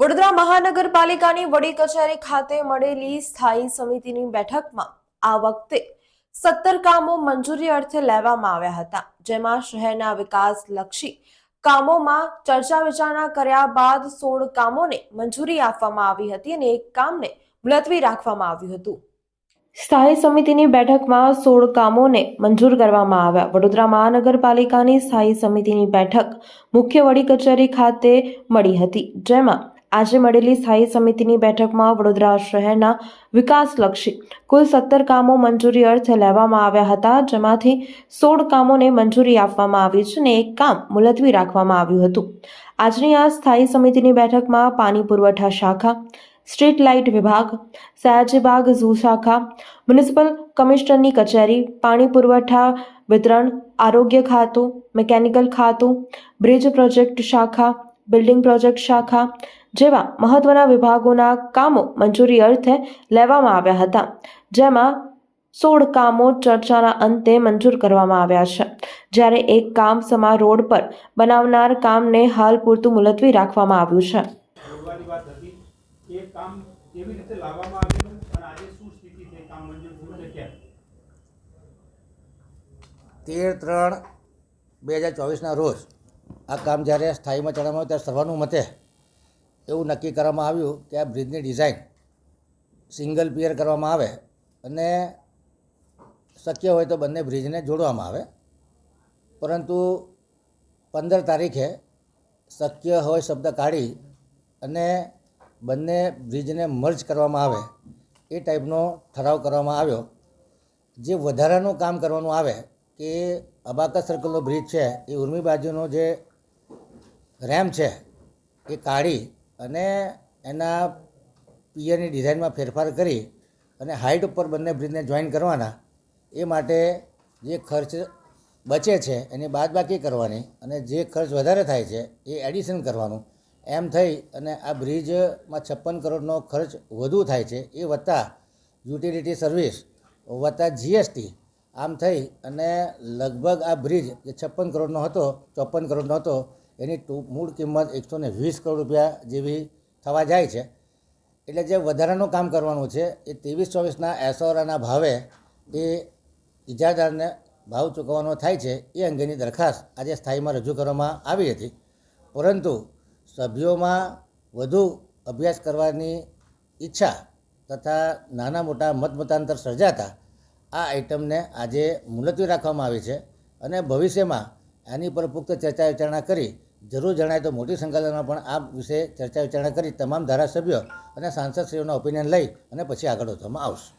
વડોદરા મહાનગરપાલિકાની વડી કચેરી ખાતે મળેલી સ્થાયી સમિતિની બેઠકમાં આ વખતે સત્તર કામો મંજૂરી અર્થે લેવામાં આવ્યા હતા, જેમાં શહેરના વિકાસલક્ષી કામોમાં ચર્ચા વિચારણા કર્યા બાદ સોળ કામોને મંજૂરી આપવામાં આવી હતી અને એક કામને મુલતવી રાખવામાં આવ્યું હતું. સ્થાયી સમિતિની બેઠકમાં સોળ કામોને મંજૂર કરવામાં આવ્યા. વડોદરા મહાનગરપાલિકાની સ્થાયી સમિતિની બેઠક મુખ્ય વડી કચેરી ખાતે મળી હતી, જેમાં આજે મળેલી સ્થાયી સમિતિની બેઠકમાં વડોદરા શહેરના વિકાસલક્ષી કુલ સત્તર કામો મંજૂરી અર્થે લેવામાં આવ્યા હતા, જેમાંથી સોળ કામોને મંજૂરી આપવામાં આવી છે અને એક કામ મુલતવી રાખવામાં આવ્યું હતું. આજની આ સ્થાયી સમિતિની બેઠકમાં પાણી પુરવઠા શાખા, સ્ટ્રીટ લાઇટ વિભાગ સયાજીબાગ ઝૂ શાખા, મ્યુનિસિપલ કમિશનરની કચેરી, પાણી પુરવઠા, વિતરણ, આરોગ્ય ખાતું, મિકેનિકલ ખાતું, બ્રિજ પ્રોજેક્ટ શાખા, બિલ્ડિંગ પ્રોજેક્ટ શાખા જેવા મહત્વના વિભાગોના કામો મંજૂરી અર્થે લેવામાં આવ્યા હતા. જેમાં સોળ કામો ચર્ચાના અંતે મંજૂર કરવામાં આવ્યા છે. જ્યારે એક કામ સમા રોડ પર બનાવનાર કામને હાલ પૂરતું મુલતવી રાખવામાં આવ્યું છે. જોડવાની વાત હતી એ કામ કેવી રીતે લાવવામાં આવેલું અને આજે શું સ્થિતિ છે? કામ મંજૂર થયું અને કેમ તેર ત્રણ બે હજાર ચોવીસના રોજ આ કામ જ્યારે સ્થાયીમાં ચડવામાં આવ્યું ત્યારે સર્વાનુમતે એવું નક્કી કરવામાં આવ્યું કે આ બ્રિજની ડિઝાઇન સિંગલ પિયર કરવામાં આવે અને શક્ય હોય તો બંને બ્રિજને જોડવામાં આવે. પરંતુ પંદર તારીખે શક્ય હોય શબ્દ કાઢી અને બંને બ્રિજને મર્જ કરવામાં આવે એ ટાઈપનો ઠરાવ કરવામાં આવ્યો. જે વધારાનું કામ કરવાનું આવે કે અબાકા સર્કલનો બ્રિજ છે, એ ઉર્મી બાજુનો જે રેમ છે, એ કાઢી અને એના પિયરની ડિઝાઇનમાં ફેરફાર કરી અને હાઇટ ઉપર બંને બ્રિજને જોઈન કરવાના, એ માટે જે ખર્ચ બચે છે એની બાદબાકી કરવાની અને જે ખર્ચ વધારે થાય છે એ એડિશન કરવાનું. એમ થઈ અને આ બ્રિજમાં છપ્પન કરોડનો ખર્ચ વધુ થાય છે એ વત્તા યુટિલિટી સર્વિસ, વત્તા જીએસટી આમ થઈ અને લગભગ આ બ્રિજ જે છપ્પન કરોડનો હતો ચોપન કરોડનો હતો એની મૂળ કિંમત એકસો ને વીસ કરોડ રૂપિયા જેવી થવા જાય છે. એટલે જે વધારાનું કામ કરવાનું છે, એ ત્રેવીસ ચોવીસના એસઓરાના ભાવે એ ઇજાદારને ભાવ ચૂકવવાનો થાય છે, એ અંગેની દરખાસ્ત આજે સ્થાયીમાં રજૂ કરવામાં આવી હતી. પરંતુ સભ્યોમાં વધુ અભ્યાસ કરવાની ઈચ્છા તથા નાના મોટા મતમતાંતર સર્જાતા આ આઇટમને આજે મુલતવી રાખવામાં આવી છે અને ભવિષ્યમાં આની પર પુખ્ત ચર્ચા વિચારણા કરી જરૂર જણાય તો મોટી સંખ્યામાં પણ આ વિશે ચર્ચા વિચારણા કરી તમામ ધારાસભ્યો અને સાંસદશ્રીઓના ઓપિનિયન લઈ અને પછી આગળ વધવામાં આવશે.